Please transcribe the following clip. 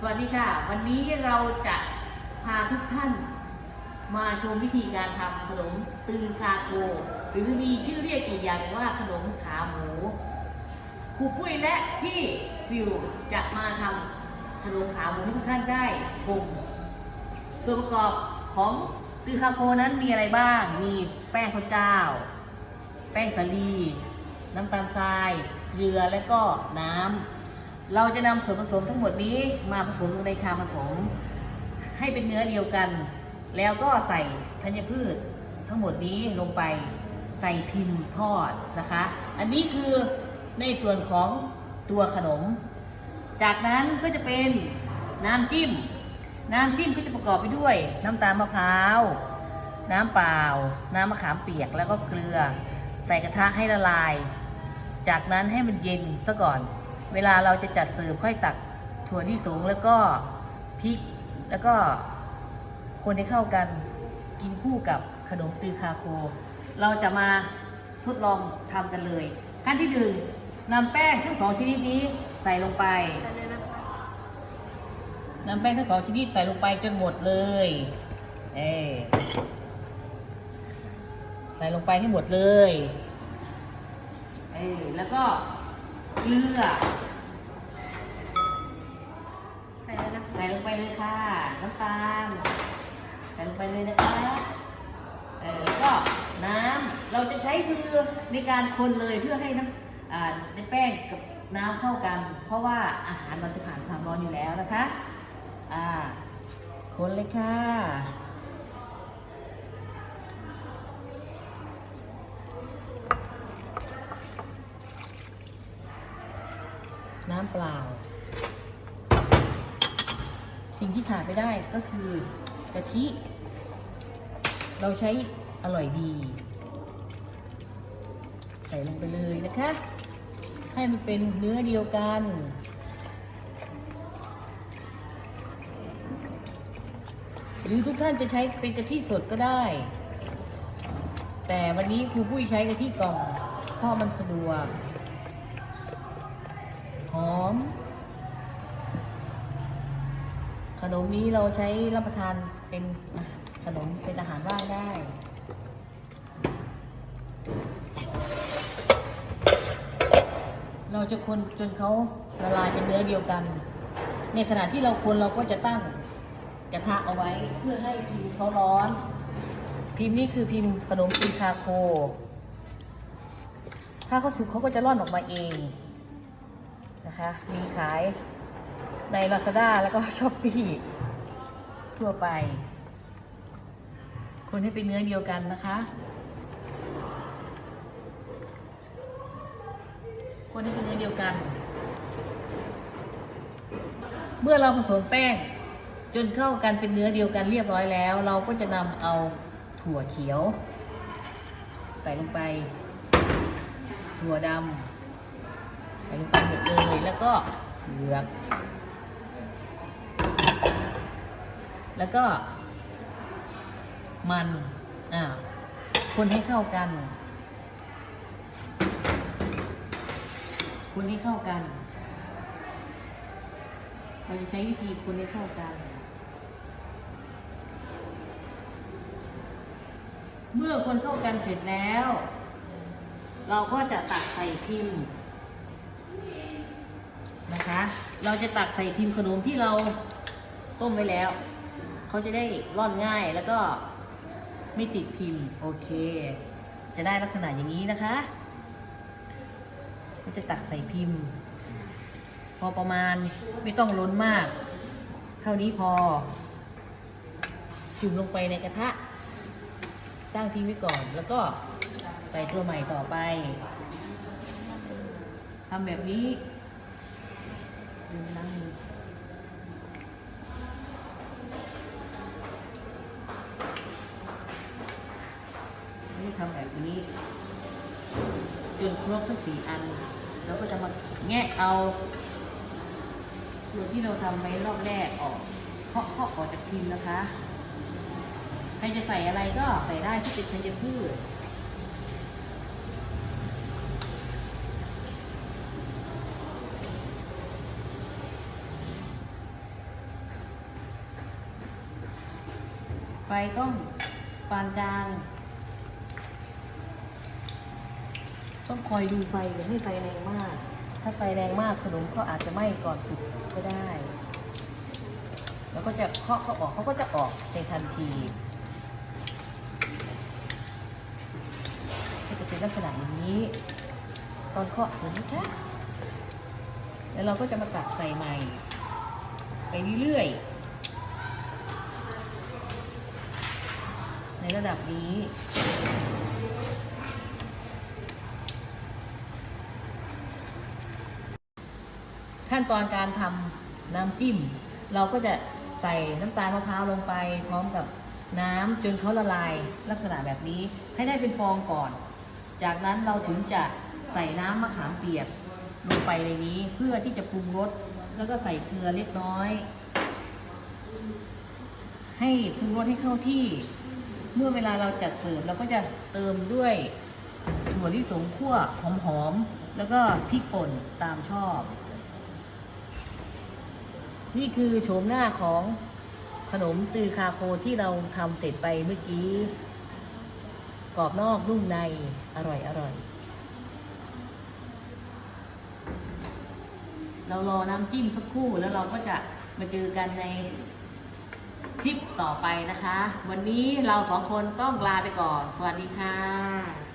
สวัสดีค่ะ วันนี้เราจะพาทุกท่าน มาชมวิธีการทำขนมตือคาโก หรือมีชื่อเรียกอีกอย่างหนึ่งว่าขนมขาหมูครูปุ้ยและพี่ฟิวจะมาทำขนมขาหมูให้ทุกท่านได้ชม ส่วนประกอบของตือคาโกนั้นมีอะไรบ้าง มีแป้งข้าวเจ้า แป้งสาลี น้ำตาลทราย เกลือและก็น้ำ เราจะนำส่วนผสมทั้งหมดนี้มาผสมลงในชามผสม ให้เป็นเนื้อเดียวกัน แล้วก็ใส่ธัญพืชทั้งหมดนี้ลงไปใส่พิมพ์ทอดนะคะ อันนี้คือในส่วนของตัวขนม จากนั้นก็จะเป็นน้ำจิ้ม น้ำจิ้มก็จะประกอบไปด้วย น้ำตาลมะพร้าว น้ำเปล่า น้ำมะขามเปียกแล้วก็เกลือ ใส่กระทะให้ละลาย จากนั้นให้มันเย็นซะก่อน เวลาเราจะจัดเสิร์ฟค่อยตักถั่วที่สูงแล้วก็พริกแล้วก็คนให้เข้ากันกินคู่กับขนมตือคาโค เราจะมาทดลองทำกันเลย ขั้นที่หนึ่งนำแป้งทั้งสองชนิดนี้ใส่ลงไปนำแป้งทั้งสองชนิดใส่ลงไปจนหมดเลย เอใส่ลงไปให้หมดเลย เอแล้วก็เกลือ เลยนะคะเออแล้วก็น้ำเราจะใช้มือในการคนเลยเพื่อให้น้ำในแป้งกับน้ำเข้ากัน เพราะว่าอาหารเราจะผ่านความร้อนอยู่แล้วนะคะอ่าคนเลยค่ะน้ำเปล่า สิ่งที่ขาดไม่ได้ก็คือกะทิ เราใช้อร่อยดี ใส่ลงไปเลยนะคะ ให้มันเป็นเนื้อเดียวกัน หรือทุกท่านจะใช้เป็นกะทิสดก็ได้ แต่วันนี้ครูปุ้ยใช้กะทิกล่องเพราะมันสะดวกหอม ขนมนี้เราใช้รับประทานเป็น ขนมเป็นอาหารว่างได้เราจะคนจนเขาละลายเป็นเนื้อเดียวกัน ในขณะที่เราคนเราก็จะตั้งกระทะเอาไว้เพื่อให้พิมพ์เขาร้อน พิมพ์นี้คือพิมพ์ขนมจีนคาโค ถ้าเขาสุกเขาก็จะร่อนออกมาเองนะคะ มีขายใน Lazada แล้วก็ s h อ p e e ทั่วไป คนให้เป็นเนื้อเดียวกันนะคะ คนให้เป็นเนื้อเดียวกัน เมื่อเราผสมแป้งจนเข้ากันเป็นเนื้อเดียวกันเรียบร้อยแล้ว เราก็จะนำเอาถั่วเขียว ใส่ลงไป ถั่วดำใส่ลงไปหมดเลยแล้วก็เผือก แล้วก็ มันอ่าคนให้เข้ากัน คนให้เข้ากันเราจะใช้วิธีคนให้เข้ากัน เมื่อคนเข้ากันเสร็จแล้ว เราก็จะตักใส่พิมพ์นะคะ เราจะตักใส่พิมพ์ขนมที่เราต้มไว้แล้ว เขาจะได้ร่อนง่ายแล้วก็ ไม่ติดพิมพ์ โอเค จะได้ลักษณะอย่างนี้นะคะก็จะตักใส่พิมพ์ พอประมาณไม่ต้องล้นมาก เท่านี้พอ จุ่มลงไปในกระทะตั้งทิ้งไว้ก่อน แล้วก็ใส่ตัวใหม่ต่อไปทำแบบนี้ดูล้างมือ ทำแบบนี้ จนครบทั้งสี่อัน แล้วก็จะมาแงะเอาส่วนที่เราทำไว้รอบแรกออกเคาะเคาะออกจากพิมพ์นะคะใครจะใส่อะไรก็ใส่ได้ที่เป็นธัญพืชไฟต้องปานกลาง ต้องคอยดูไฟอย่าให้ไฟแรงมาก ถ้าไฟแรงมากขนมก็อาจจะไหม้ก่อนสุกก็ได้ แล้วก็จะเคาะเขาออกเขาก็จะออกในทันทีก็จะเป็นลักษณะอย่างนี้ ตอนเคาะเห็นไหมคะแล้วเราก็จะมาตักใส่ใหม่ ไปเรื่อยๆในระดับนี้ ขั้นตอนการทำน้ำจิ้ม เราก็จะใส่น้ำตาลมะพร้าวลงไป พร้อมกับน้ำจนเขาละลายลักษณะแบบนี้ให้ได้เป็นฟองก่อน จากนั้นเราถึงจะใส่น้ำมะขามเปียกลงไปในนี้เพื่อที่จะปรุงรสแล้วก็ใส่เกลือเล็กน้อย ให้ปรุงรสให้เข้าที่ เมื่อเวลาเราจัดเสิร์ฟเราก็จะเติมด้วยถั่วลิสงคั่วหอมๆแล้วก็พริกป่นตามชอบ นี่คือโฉมหน้าของขนมตือคาโคที่เราทำเสร็จไปเมื่อกี้ กรอบนอกนุ่มในอร่อยอร่อย เรารอน้ำจิ้มสักครู่แล้วเราก็จะมาเจอกันในคลิปต่อไปนะคะ วันนี้เราสองคนต้องลาไปก่อน สวัสดีค่ะ